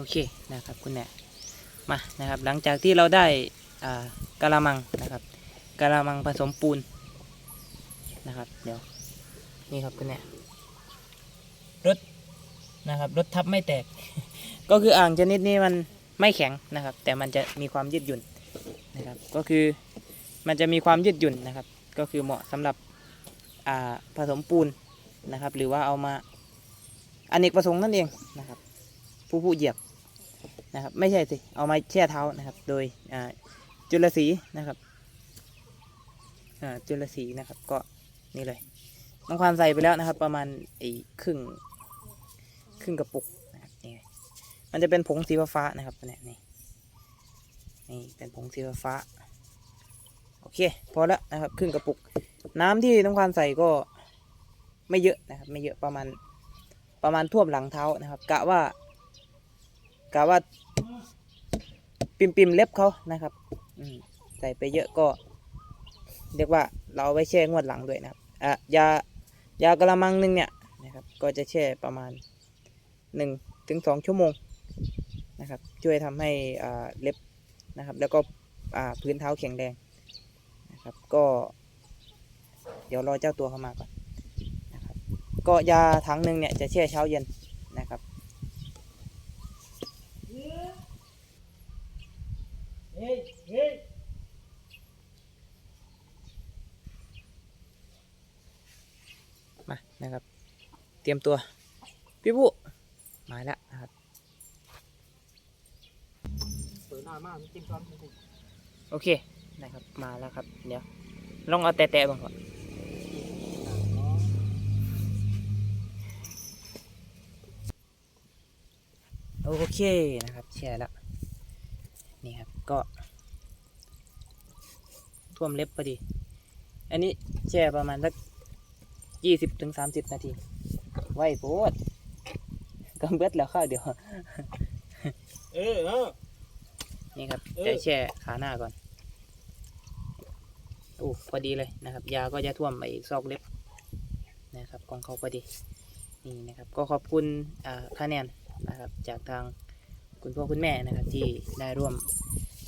โอเคนะครับคุณแม่มานะครับ หลังจากที่เราได้กะละมังนะครับกะละมังผสมปูนนะครับ เดี๋ยวนี่ครับคุณแม่รถนะครับรถทับไม่แตก ก็คืออ่างชนิดนี้มันไม่แข็งนะครับ แต่มันจะมีความยืดหยุ่นนะครับ ก็คือมันจะมีความยืดหยุ่นนะครับ ก็คือเหมาะสำหรับผสมปูนนะครับ หรือว่าเอามาอเนกประสงค์นั่นเองนะครับ ผู้ผู้เหยียบ นะครับ ไม่ใช่สิ เอามาแช่เท้านะครับ โดยจุลสีนะครับจุลสีนะครับ ก็นี่เลย น้องควานใส่ไปแล้วนะครับ ประมาณไอ้ครึ่งครึ่งกระปุกนะครับนี่มันจะเป็นผงสีฟ้านะครับเนี่ยนี่นี่เป็นผงสีฟ้าโอเคพอแล้วนะครับครึ่งกระปุก น้ำที่น้องควานใส่ก็ไม่เยอะนะครับ ไม่เยอะประมาณประมาณท่วมหลังเท้านะครับ กะว่า กะว่าปิมปิมๆเล็บเขานะครับอืมใส่ไปเยอะก็ เรียกว่าเราเอาไว้แช่งวดหลังด้วยนะครับอะยายากระมังหนึงเนี่ยนะครับ ก็จะแช่ประมาณหนึ่งถึงสองชั่วโมงนะครับ ช่วยทำให้อ่าเล็บนะครับ แล้วก็อ่าพื้นเท้าแข็งแรงนะครับ ก็ เดี๋ยวรอเจ้าตัวเข้ามาก่อนนะครับ ก็ยาถังหนึ่งเนี่ยจะแช่เช้าเย็นนะครับ เฮ้ยเฮ้ย มานะครับ เตรียมตัว พี่ผู้มาแล้วนะครับเปิดหน้ามากจิ้มซ้อนโอเคนะครับมาแล้วครับ เดี๋ยว ลองเอาแตะๆบ้างก่อนโอเคนะครับแช่แล้วนี่ครับ ก็ ท่วมเล็บพอดี อันนี้แช่ประมาณสักยี่สิบถึงสามสิบนาที ไว้โพดกำเบ็ดแล้วข้าวเดี๋ยว เออเออ นี่ครับเออ จะแช่ขาหน้าก่อนโอ้พอดีเลยนะครับ ยาก็จะท่วมไปซอกเล็บนะครับของเขาพอดี นี่นะครับ ก็ขอบคุณอ่าคะแนนนะครับ จากทางคุณพ่อคุณแม่นะครับที่ได้ร่วม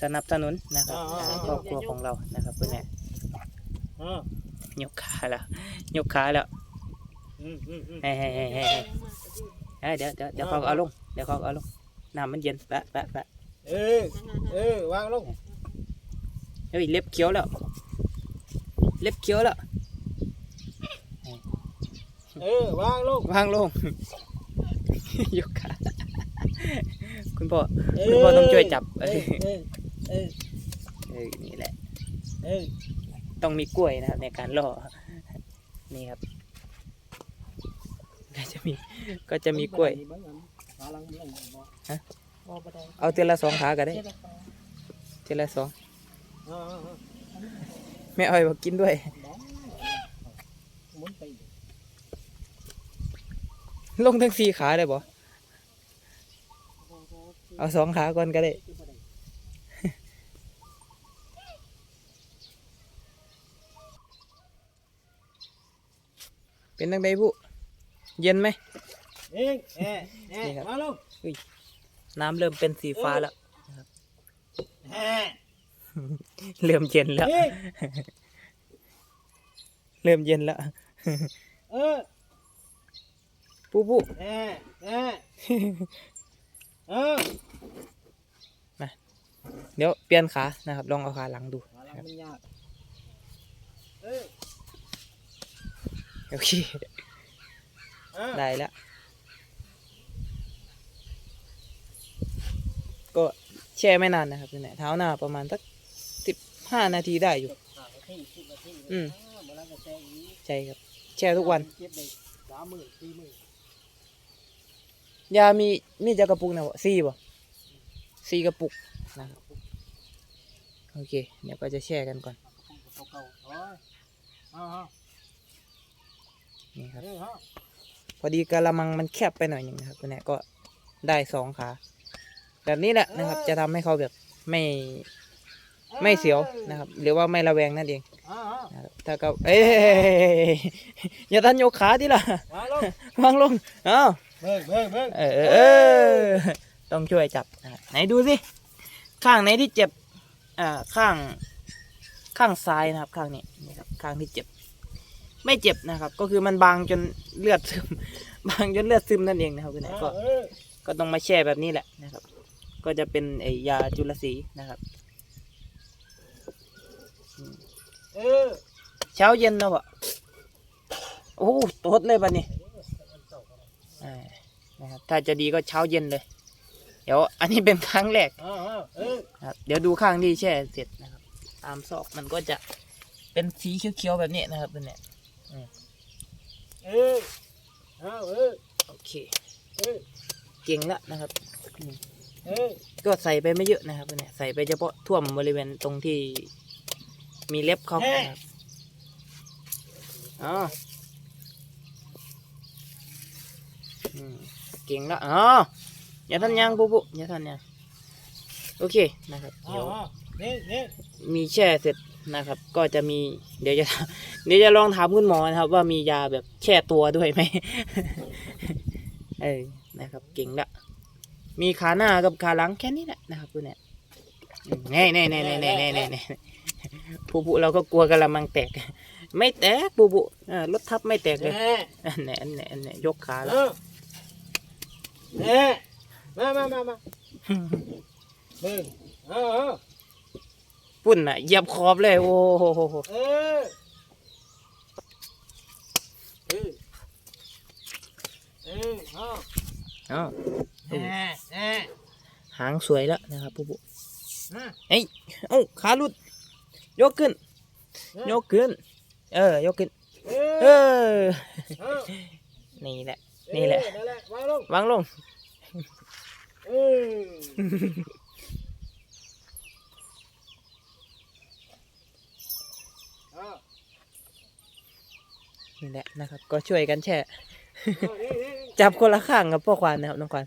สนับสนุนนะครับอ่าครอบครัวของเรานะครับคุณแม่เออยกขาแล้วยกขาแล้วอืมอืมอืมเฮ้ยเฮ้ยเฮ้ยเฮ้ยเฮ้ยเฮ้ยเดี๋ยวเดี๋ยวเดี๋ยวเขาเอาลงเดี๋ยวเขาเอาลงน้ำมันเย็นแปะแปะแปะเออเออวางลงเฮ้ยเล็บเขียวแล้ว เล็บเขียวแล้วเออวางลงวางลงยกขาคุณพ่อเคุณพ่อต้องช่วยจับเออ เออเออเออนี่แหละ เออต้องมีกล้วยนะครับ ในการล่อ นี่ครับ ก็จะมี ก็จะมีกล้วยขาหลังมันลงบ่ฮะ บ่บ่ได้เอาเทละสองขาก็ได้เทละสองเออเออเออแม่อ้อยบอกกินด้วยหมุนไปลงทั้งสี่ขาเลยบ่ เอาสองขาก่อนก็ได้ เป็นตั้งใดผู้เย็นไหมเองเอ๊ะเอ๊ะนี่ครับวางลงน้ำเริ่มเป็นสีฟ้าแล้วเอ๊ะเริ่มเย็นแล้ว เอ๊ะเริ่มเย็นแล้ว เออผู้ผู้เอ๊ะเอ๊ะเออเดี๋ยวเปลี่ยนขานะครับ ลองเอาขาหลังดูขาหลังมันยากเออ โอเคเออได้แล้ว ก็แช่ไม่นานนะครับเนี่ยเท้าหน้าประมาณสักสิบห้านาทีได้อยู่ห้านาทีสิบนาทีอืมอ่าบ่แล้วก็แช่อีกใช่ครับ แช่ทุกวันเก็บได้สามหมื่นสี่หมื่นยามีมีจะกระปุกนะวะสี่บ่สี่กระปุกนะครับโอเค เดี๋ยวก็จะแช่กันก่อน นี่ครับเอ้ยเอาพอดีกะละมังมันแคบไปหน่อยหนึ่งนะครับตัวเนี้ยก็ได้สองขา แบบนี้แหละนะครับ จะทำให้เขาแบบไม่ไม่เสียวนะครับ หรือว่าไม่ระแวงนั่นเองเอาเอานะครับถ้าก็เอ้ยอย่าทันโยกขาดิล่ะวางลงวางลงเอ้าเบิ่งเบิ่งเบิ่งเออเออเออต้องช่วยจับนะครับไหนดูสิข้างไหนที่เจ็บอ่าข้างข้างซ้ายนะครับ ข้างนี้นี่ครับข้างที่เจ็บ ไม่เจ็บนะครับ ก็คือมันบางจนเลือดซึม บางจนเลือดซึมนั่นเองนะครับคุณไหนก็ก็ต้องมาแช่แบบนี้แหละนะครับ ก็จะเป็นไอยาจุลสีนะครับเช้าเย็นเนาะวะโอ้โตดเลยบัดนี้นะครับถ้าจะดีก็เช้าเย็นเลย เดี๋ยว อันนี้เป็นครั้งแรกเอาเอาเออนะครับเดี๋ยวดูข้างที่แช่เสร็จนะครับ ตามซอกมันก็จะเป็นสีเขียวๆแบบนี้นะครับเนี่ย เออเอาเออโอเค เออเก่งละนะครับอืมเออก็ใส่ไปไม่เยอะนะครับเป็นเนี่ยใส่ไปเฉพาะท่วมบริเวณตรงที่มีเล็บเขานะครับอ๋ออืมเก่งละอ๋ออย่าทันยังปุ๊บปุ๊อย่าทันยังโอเคนะครับเอาเดี๋ยวเอานี่นี่มีแช่เสร็จ นะครับ ก็จะมีเดี๋ยวจะเดี๋ยวจะลองถามคุณหมอนะครับ ว่ามียาแบบแค่ตัวด้วยไหมเออนะครับ เก่งละมีขาหน้ากับขาหลังแค่นี้แหละนะครับคุณเนี่ยแน่แน่แน่แน่แน่แน่แน่ปูปูเราก็กลัวกระมังแตก ไม่แตกปูปูรถทับไม่แตกเลยแหน่แหน่แหน่ยกขาแล้วแหน่มามามามาเบิ่งเออ ปุ่นอะเหยียบขอบเลย โอ้โหเออเออเออเอาอ๋อแน่แน่หางสวยแล้วนะครับปูปูมาเอ้าขาหลุดยกขึ้น ยกขึ้น เออยกขึ้น เอเอออเอานี่แหละ นี่แหละเออนั่นแหละวางลง วางลง เออเอา นี่แหละนะครับ ก็ช่วยกันแช่ จับคนละข้างกับพ่อควานนะครับน้องควาน